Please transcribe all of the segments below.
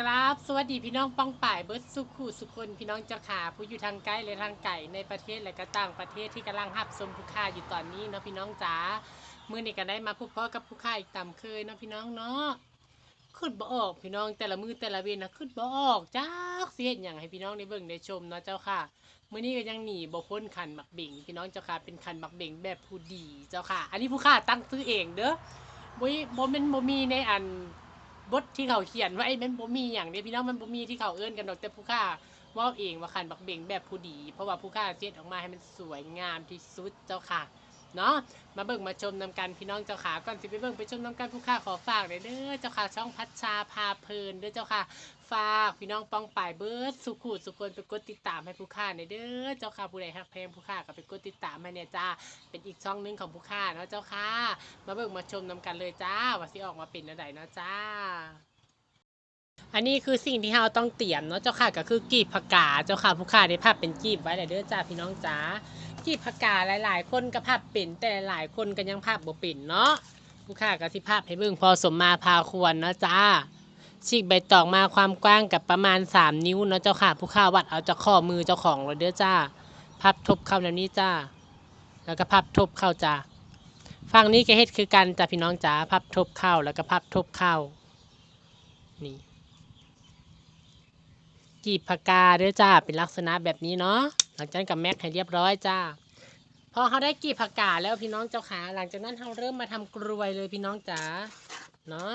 กราบสวัสดีพี่น้องป้องป่ายเบิร์ดสุขูสุคนพี่น้องเจ้าขาผู้อยู่ทางใกล้และทางไก่ในประเทศและก็ต่างประเทศที่กำลังหับชมผู้ค่าอยู่ตอนนี้เนาะพี่น้องจ๋ามื้อนี้ก็ได้มาพบพ่อกับผู้ค่าอีกตามเคยเนาะพี่น้องเนาะขึ้นบ่ออกพี่น้องแต่ละมือแต่ละเวนนะขึ้นบ่ออกจักเสียอย่างให้พี่น้องได้เบิ่งได้ชมเนาะเจ้าค่ะมื้อนี้ก็ยังหนีบ่พ้นคันหมักเบ่งพี่น้องเจ้าค่ะเป็นคันหมักเบ่งแบบผู้ดีเจ้าค่ะ อันนี้ผู้ค่าตั้งซื้อเองเด้อบ่บ่แม่นบ่มีในอัน บทที่เขาเขียนไว้มันบ่มีอย่างเดียวพี่น้องมันบ่มีที่เขาเอื้อนกันดอกแต่ผู้ค่าว่าเองว่าคันบักเบ่งแบบผู้ดี เพราะว่าผู้ค่าเจ็ดออกมาให้มันสวยงามที่สุดเจ้าค่ะ เนาะมาเบิ่งมาชมนำกันพี่น้องเจ้าค่ะก่อนสิไปเบิ่งไปชมนำกันผู้ค่าขอฝากเลยเด้อเจ้าค่ะช่องพัชชาพาเพลินเด้อเจ้าค่ะฝากพี่น้องป้องป่ายเบิร์ดสุขุสุคนไปกดติดตามให้ผู้ค่าในเด้อเจ้าค่ะผู้ใดฮักแพลงผู้ค่าก็ไปกดติดตามให้เนี่ยจ้าเป็นอีกช่องหนึงของผู้ค่าเนาะเจ้าค่ะมาเบิ่งมาชมนำกันเลยจ้าว่าสิออกมาเป็นอะไรเนาะจ้าอันนี้คือสิ่งที่เราต้องเตรียมเนาะเจ้าค่ะก็คือกีบผักกาเจ้าค่ะผู้ค่าได้ภาพเป็นกีบไว้เลยเด้อจ้าพี่น้องจ้า กีบผักกาหลาย ๆ คนก็ภาพเป็นแต่หลายคนก็ยังภาพบ่เป็นเนาะผู้ค่าก็สิภาพให้เบิ่งพอสมมาพาควรเนาะจ้าฉีกใบตองมาความกว้างกับประมาณ 3 นิ้วเนาะเจ้าค่ะผู้ค่าวัดเอาจากข้อมือเจ้าของเลยเด้อจ้าพับทบเข้าแบบนี้จ้า แล้วก็พับทบเข้าจ้าฝั่งนี้ก็เฮ็ดคือกันจ้าพี่น้องจ้าพับทบเข้าแล้วก็พับทบเข้านี่กีบผักกาด้วยจ้าเป็นลักษณะแบบนี้เนาะ หลังจากนั้นกับแม็กให้เรียบร้อยจ้าพอเขาได้กีบผักกาดแล้วพี่น้องเจ้าขาหลังจากนั้นเราเริ่มมาทำกรวยเลยพี่น้องจ๋าเนาะ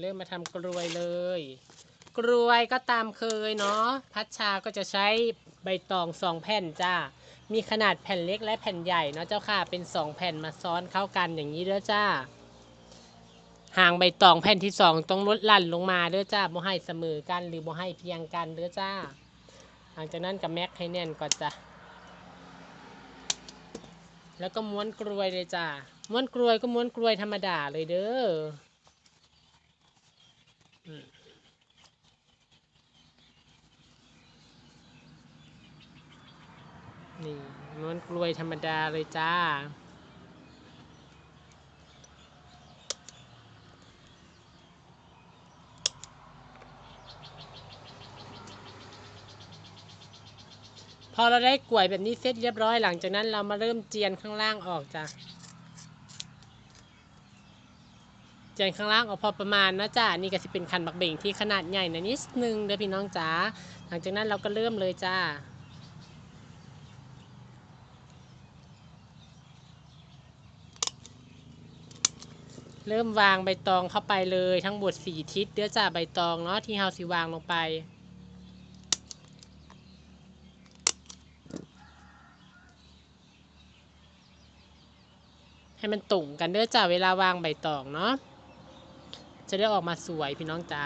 เริ่มมาทำกรวยเลย กรวยก็ตามเคยเนาะพัชชาก็จะใช้ใบตองสองแผ่นจ้ามีขนาดแผ่นเล็กและแผ่นใหญ่เนาะเจ้าค่ะเป็นสองแผ่นมาซ้อนเข้ากันอย่างนี้เด้อจ้าห่างใบตองแผ่นที่สองต้องลดลั่นลงมาเด้อจ้าบ่ให้เสมอกันหรือบ่ให้เพียงกันเด้อจ้า หลังจากนั้นกับแม็กให้แน่นก่อนจ้ะ แล้วก็ม้วนกลวยเลยจ้าม้วนกลวยก็ม้วนกลวยธรรมดาเลยเด้อนี่ม้วนกลวยธรรมดาเลยจ้า พอเราได้กล้วยแบบนี้เสร็จเรียบร้อยหลังจากนั้นเรามาเริ่มเจียนข้างล่างออกจ้ะเจียนข้างล่างออกพอประมาณนะจ้ะนี่ก็จะเป็นคันบักเบ่งที่ขนาดใหญ่นะนิดนึงเด้อพี่น้องจ๋าหลังจากนั้นเราก็เริ่มเลยจ้าเริ่มวางใบตองเข้าไปเลยทั้งหมดสี่ทิศเดี๋ยวจ้าใบตองเนาะที่เฮาสิวางลงไป ให้มันตุ่งกันเด้อจ้าเวลาวางใบตองเนาะจะได้ออกมาสวยพี่น้องจ้า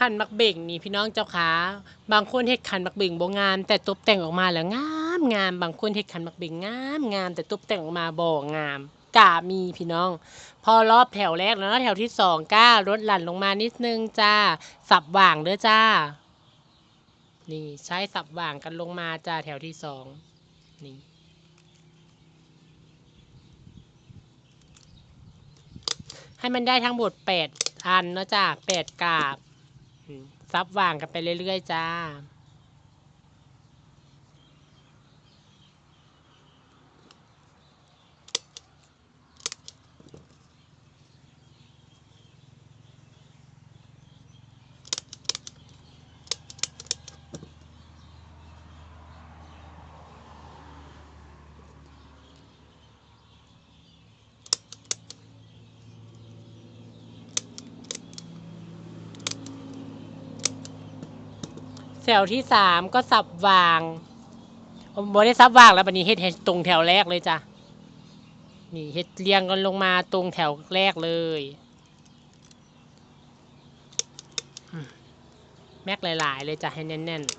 ขันมักเบ่งนี่พี่น้องเจ้าขาบางคนเฮ็ดขันมักเบ่งบ่งาม แต่ตกแต่งออกมาแล้วงามงามบางคนเฮ็ดขันมักเบ่งงามงามแต่ตกแต่งออกมาบ่งามกะมีพี่น้อง พอรอบแถวแรกแล้วแถวที่สองก้าลดหลั่นลงมานิดนึงจ้าสับว่างเด้อจ้า นี่ใช้สับว่างกันลงมาจ้าแถวที่สองนี่ให้มันได้ทั้งหมดแปดอันเนาะจ้าแปดกาบ ซับว่างกันไปเรื่อยๆจ้า แถวที่สามก็สับวางโมได้สับวางแล้วบันนี้เฮ็ดให้ตรงแถวแรกเลยจ้ะ นี่เฮ็ดเรียงกันลงมาตรงแถวแรกเลย แม็กหลายๆ เลยจ้ะ ให้แน่นๆ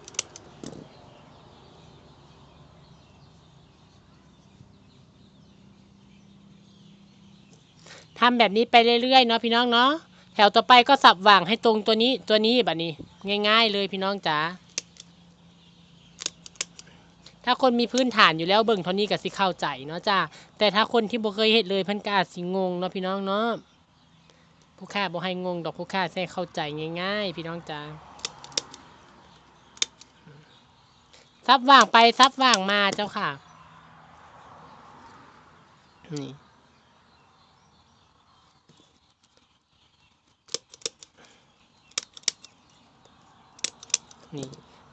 ทำแบบนี้ไปเรื่อยๆเนาะพี่น้องเนาะแถวต่อไปก็สับว่างให้ตรงตัวนี้ตัวนี้แบบนี้ ง่าย ๆ เลยพี่น้องจ๋าถ้าคนมีพื้นฐานอยู่แล้วเบิ่งเท่านี้ก็สิเข้าใจเนาะจ้าแต่ถ้าคนที่บ่เคยเฮ็ดเลยเพิ่นก็อาจสิงงเนาะพี่น้องเนาะผู้ค่าบ่ให้งงดอกผู้ค่าแค่เข้าใจง่าย ๆ พี่น้องจ๋าซับว่างไปซับว่างมาเจ้าค่ะนี่ นี่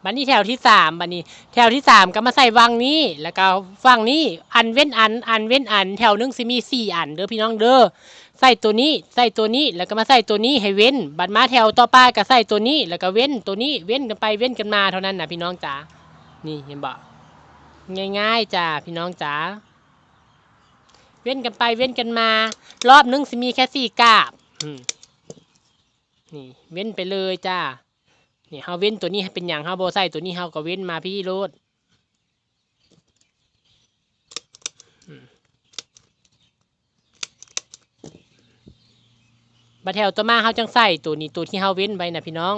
บันนี้แถวที่สามบันนี้ แถวที่สามก็มาใส่วังนี้ แล้วก็ฟังนี้อันเว้นอัน อันเว้นอัน แถวนึงสิมีสี่อันเด้อพี่น้องเด้อใส่ตัวนี้ใส่ตัวนี้แล้วก็มาใส่ตัวนี้ให้เว้น บัดมาแถวต่อไปก็ใส่ตัวนี้ แล้วก็เว้นตัวนี้เว้นกันไปเว้นกันมาเท่านั้นนะพี่น้องจ๋านี่เห็นบ่ง่ายๆจ้าพี่น้องจ๋าเว้นกันไปเว้นกันมา รอบหนึงสิมีแค่สี่กาบนี่เว้นไปเลยจ้า นี่เฮาเว้นตัวนี้เป็นอย่างเฮาโบ่ใส่ตัวนี้เฮาก็เว้นมาพี่โลดบัดแถวต่อมาเฮาจังใส่ตัวนี้ตัวที่เฮาเว้นไว้นะพี่น้อง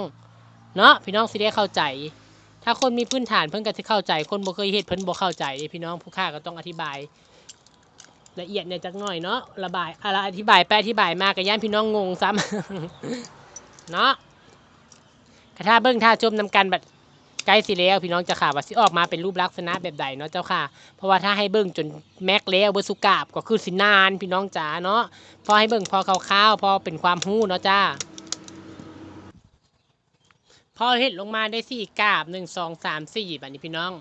เนาะพี่น้องสิได้เข้าใจ ถ้าคนมีพื้นฐานเพิ่นก็สิเข้าใจ คนบ่เคยเฮ็ดเพิ่นบ่เข้าใจพี่น้องผู้ค้าก็ต้องอธิบาย ละเอียดเนี่ยจักหน่อยเนาะระบายอะไรอธิบายไปอธิบายมาก็ย่านพี่น้องงงซ้ำเนาะ กระทาเบิ้งท่าชมนำกันแบบใกล้สิแล้วพี่น้องจะข่าวว่าสิออกมาเป็นรูปลักษณะแบบใดเนาะเจ้าค่ะ เพราะว่าถ้าให้เบิ้งจนแม็กแล้วเบอร์สุกาบก็คือสินานพี่น้องจ๋าเนาะพอให้เบิ้งพอคร่าวๆพอเป็นความหู้เนาะจ้าพอเฮ็ดลงมาได้สี่กาบหนึ่งสองสามสี่บัดนี้พี่น้อง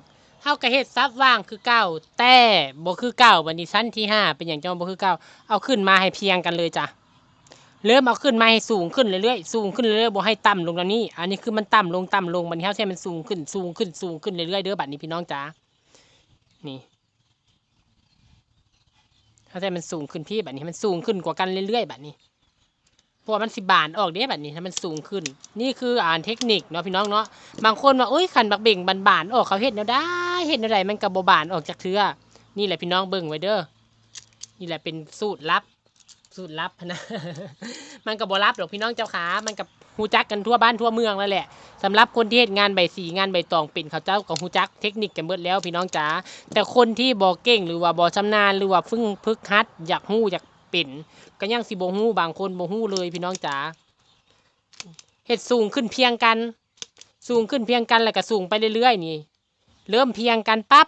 เฮากระเฮ็ดซับว่างคือเก้าแต่บ่คือเก้าบัดนี้ชั้นที่ห้าเป็นอย่างเจ้าบ่คือเก้าเอาขึ้นมาให้เพียงกันเลยจ้ะ เริ่มเอาขึ้นมาให้สูงขึ้นเรื่อยๆสูงขึ้นเรื่อยๆบ่ให้ต่ำลงแล้วนี่อันนี้คือมันต่ำลงต่ำลงมันเท่าใช่มันสูงขึ้นสูงขึ้นสูงขึ้นเรื่อยๆเด้อบัดนี้พี่น้องจ๋านี่เท่าใช่มันสูงขึ้นพี่บัดนี้มันสูงขึ้นกว่ากันเรื่อยๆบัดนี้พวมันสิบานออกเด้บัดนี้ถ้ามันสูงขึ้น นี่คืออ่านเทคนิคเนาะพี่น้องเนาะบางคนว่าโอ้ยขันบักเบ่งบานๆออกเขาเฮ็ดแนวได้เฮ็ดแนวใดมันก็บ่บานออกจากเทือนี่แหละพี่น้องเบิ่งไว้เด้อนี่แหละเป็นสูตรลับ สูตรลับนะ มันกับบลับหรอกพี่น้องเจ้าขา มันกับฮูจักกันทั่วบ้านทั่วเมืองแล้วแหละสำหรับคนที่เฮ็ดงานใบสีงานใบตองเป็นเขาเจ้ากับฮูจักเทคนิคกันเบิดแล้วพี่น้องจ๋าแต่คนที่บ่เก่งหรือว่าบ่ชำนาญหรือว่าฟึ่งพึกฮัดอยากฮู้อยากเป็นก็ยังสิบ่ฮู้บางคนบ่ฮู้เลยพี่น้องจ๋าเฮ็ดสูงขึ้นเพียงกัน สูงขึ้นเพียงกันแล้วก็สูงไปเรื่อยๆนี่ เริ่มเพียงกันปั๊บ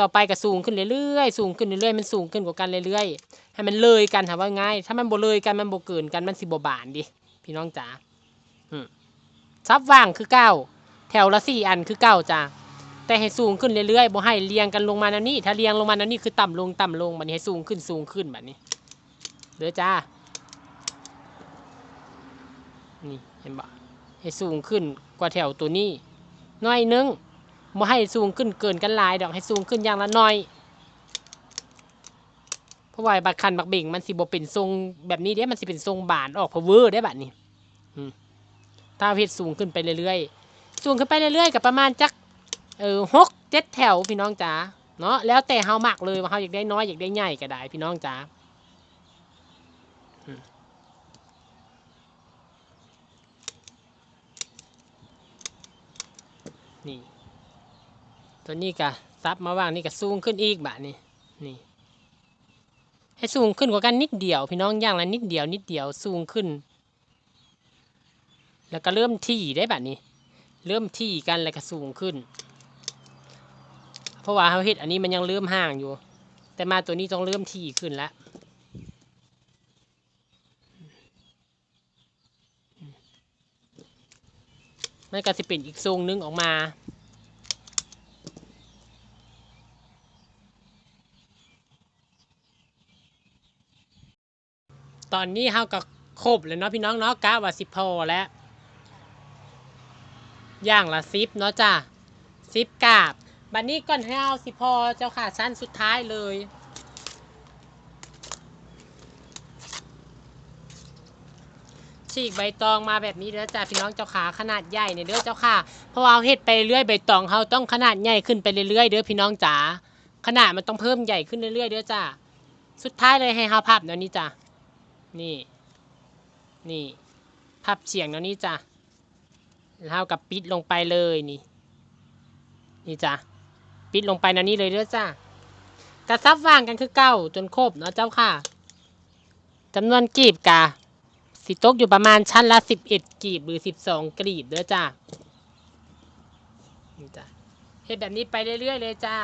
ต่อไปก็สูงขึ้นเรื่อยๆ สูงขึ้นเรื่อยๆ มันสูงขึ้นกว่ากันเรื่อยๆ ให้มันเลยกันถามว่าง่าย ถ้ามันบ่เลยกันมันบ่เกินกันมันสิบ่บานดิ พี่น้องจ๋าซับว่างคือเก้า แถวละสี่อันคือเก้าจ้าแต่ให้สูงขึ้นเรื่อยๆบ่ให้เรียงกันลงมาแนวนี้ ถ้าเรียงลงมาแนวนี้คือต่ำลงต่ำลงบันี้ให้สูงขึ้นสูงขึ้นแบบนี้เด้อจ้า นี่เห็นบ่ให้สูงขึ้นกว่าแถวตัวนี้ น้อยนึง บ่ให้สูงขึ้นเกินกันหลายดอกให้สูงขึ้นอย่างละน้อย เพราะว่าบักคันบักเบ่งมันสิบ่เป็นทรงแบบนี้เด้มันสิเป็นทรงบานออกเพอเวอร์ได้บัดนี้ถ้าเฮ็ดสูงขึ้นไปเรื่อยๆ สูงขึ้นไปเรื่อยๆกับประมาณจักเออหกเจ็ดแถวพี่น้องจ๋าเนาะแล้วแต่เฮามักเลยว่าเฮาอยากได้น้อยอยากได้ใหญ่ก็ได้พี่น้องจ๋าอืนี่ ตัวนี้ก็ซับมาว่างนี่ก็สูงขึ้นอีกบะนี่นี่ ให้สูงขึ้นกว่ากันนิดเดียว พี่น้องย่างละนิดเดียว นิดเดียวสูงขึ้น แล้วก็เริ่มที่ได้แบบนี้ เริ่มที่กันแล้วก็สูงขึ้น เพราะว่าเขาเฮ็ดอันนี้มันยังเริ่มห่างอยู่ แต่มาตัวนี้ต้องเริ่มที่ขึ้นแล้วมันก็จะเป็นอีกทรงนึงออกมา ตอนนี้เฮาก็ครบแล้วเนาะพี่น้องเนาะกะว่าสิพอแล้วย่างละซิปเนาะจ้ะซิปกาบบัดนี้ก่อนให้เอาสิพอเจ้าค่ะชั้นสุดท้ายเลย ฉีกใบตองมาแบบนี้เด้อจ้ะพี่น้องเจ้าขาขนาดใหญ่เนี่ยเด้อเจ้าค่ะเพราะเอาเฮ็ดไปเรื่อยใบตองเฮาต้องขนาดใหญ่ขึ้นไปเรื่อยๆเด้อพี่น้องจ๋าขนาดมันต้องเพิ่มใหญ่ขึ้นเรื่อยๆเด้อจ้ะสุดท้ายเลยให้เฮาพับเดี๋ยวนี้จ้ะ นี่ นี่พับเฉียงเนาะนี่จ้ะเท่ากับปิดลงไปเลยนี่ นี่จ้ะปิดลงไปเนาะนี่เลยเด้อจ้ะกระซับวางกันคือเก้าจนครบเนาะเจ้าค่ะจำนวนกีบกะสิตกอยู่ประมาณชั้นละสิบเอ็ดกีบหรือสิบสองกีบเด้อจ้ะนี่จ้ะเฮ็ดแบบนี้ไปเรื่อยๆเลยจ้า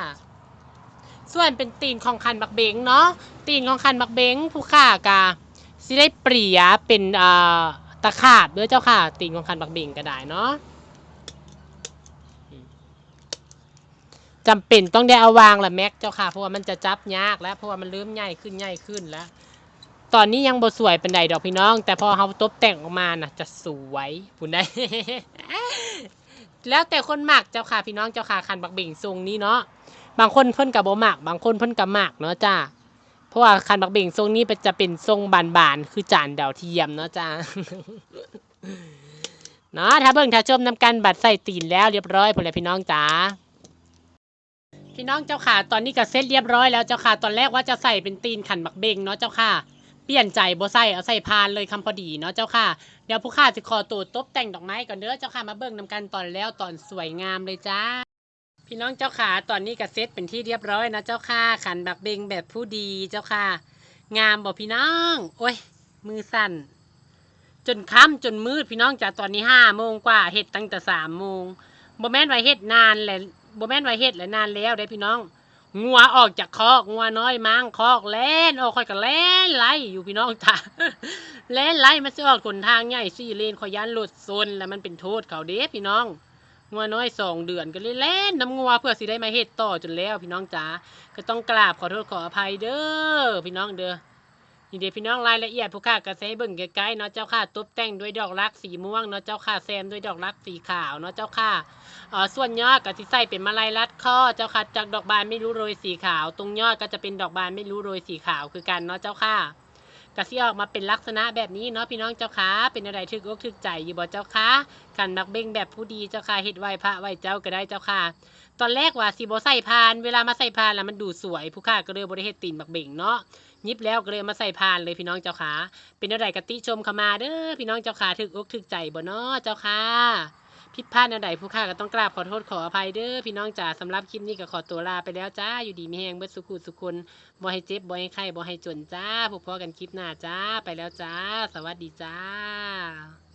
ส่วนเป็นตีนของคันบักเบงเนาะตีนของคันบักเบงผู้ค่ากา สิได้เปรียเป็นอ่าตะขาบด้วยเจ้าค่ะตีนของคันบักเบงก็ได้เนาะจำเป็นต้องได้เอาวางละแม็กเจ้าค่ะ เพราะว่ามันจะจับยากแล้วเพราะว่ามันเริ่มใหญ่ขึ้นใหญ่ขึ้นแล้ว ตอนนี้ยังบ่สวยเป็นใดดอกพี่น้อง แต่พอเขาตบแต่งออกมาน่ะ จะสวยพูดได้ แล้วแต่คนหมักเจ้าค่ะพี่น้องเจ้าค่ะคันบักเบ่งทรงนี้เนาะบางคนเพิ่นกับบ่มัก บางคนเพิ่นกับหมักเนาะจ้า เพราะว่าคันบักเบ่งทรงนี้จะเป็นทรงบานๆ คือจานดาวเทียมเนาะจ้าเนาะถ้าเบิ่งถ้าชมนำกันบัตรใส่ตีนแล้วเรียบร้อยพุ่นแหละพี่น้องจ๋าพี่น้องเจ้าค่ะ ตอนนี้ก็เสร็จเรียบร้อยแล้วเจ้าค่ะ ตอนแรกว่าจะใส่เป็นตีนขันบักเบ่งเนาะเจ้าค่ะ เปลี่ยนใจบ่ใส่เอาใส่พานเลยคำพอดีเนาะเจ้าค่ะ เดี๋ยวผู้ข้าจะขอตัวตบแต่งดอกไม้ก่อนเด้อเจ้าค่ะ มาเบิ่งนำกันตอนแล้วตอนสวยงามเลยจ้า พี่น้องเจ้าค่ะตอนนี้ก็เซตเป็นที่เรียบร้อยนะเจ้าค่ะขันบักเบงแบบผู้ดีเจ้าค่ะ งามบ่พี่น้อง โอ้ย มือสั่น จนค่ำจนมืดพี่น้องจากตอนนี้ห้าโมงกว่าเฮ็ดตั้งแต่สามโมงโบแมนไว้เฮ็ดนานแหละบ่แมนไว้เฮ็ดแล้วนานแล้วได้พี่น้องงัวออกจากคอกงัวน้อยมั้งคอกแล่นออกค่อยก็แล่นไล่อยู่พี่น้องจ้าแล่นไล่มันสิออกหนทางใหญ่สี่เลนขอยยันรถซนแล้วมันเป็นโทษเขาเด้พี่น้อง งัวน้อยสองเดือนก็เลยแล่นน้ำงัวเพื่อสิได้มาเฮ็ดต่อจนแล้วพี่น้องจ๋าก็ต้องกราบขอโทษขออภัยเด้อพี่น้องเด้อนี่เดี๋ยวพี่น้องรายละเอียดผู้ค่ากระเซเบิ่งใกล้ๆเนาะเจ้าค่ะตบแต่งด้วยดอกรักสีม่วงเนาะเจ้าค่ะแซมด้วยดอกรักสีขาวเนาะเจ้าค่ะอ่อส่วนยอดก็สิใส่เป็นมาลัยรัดข้อเจ้าค่ะจากดอกบานไม่รู้โรยสีขาว ตรงยอดก็จะเป็นดอกบานไม่รู้โรยสีขาวคือกันเนาะเจ้าค่ะ ก็สิออกมาเป็นลักษณะแบบนี้เนาะพี่น้องเจ้าค่ะเป็นอะไรทึกอกทึกใจอยู่บ่เจ้าค่ะกันมักเบ่งแบบผู้ดีเจ้าค่ะเฮ็ดไหวพระไหวเจ้าก็ได้เจ้าค่ะ ตอนแรกว่าสิบ่ใส่พาน เวลามาใส่พานแล้วมันดูสวย ผู้ค่าก็เลยบ่ได้เฮ็ดตีนมักเบ่งเนาะยิบแล้วก็เลยมาใส่พานเลยพี่น้องเจ้าค่ะเป็นอะไรกะติชมเข้ามาเด้อพี่น้องเจ้าค่ะถึกอกถึกใจบ่เนาะเจ้าค่ะ ผิดพลาดนะใดผู้ค่าก็ต้องกราบขอโทษขออภัยเด้อพี่น้องจ๋าสำหรับคลิปนี้ก็ขอตัวลาไปแล้วจ้าอยู่ดีมีแหงเบิดสุขุสุคนบ่ให้เจ็บบ่ให้ไข้บ่ให้จนจ้าพบพอกันคลิปหน้าจ้าไปแล้วจ้า สวัสดีจ้า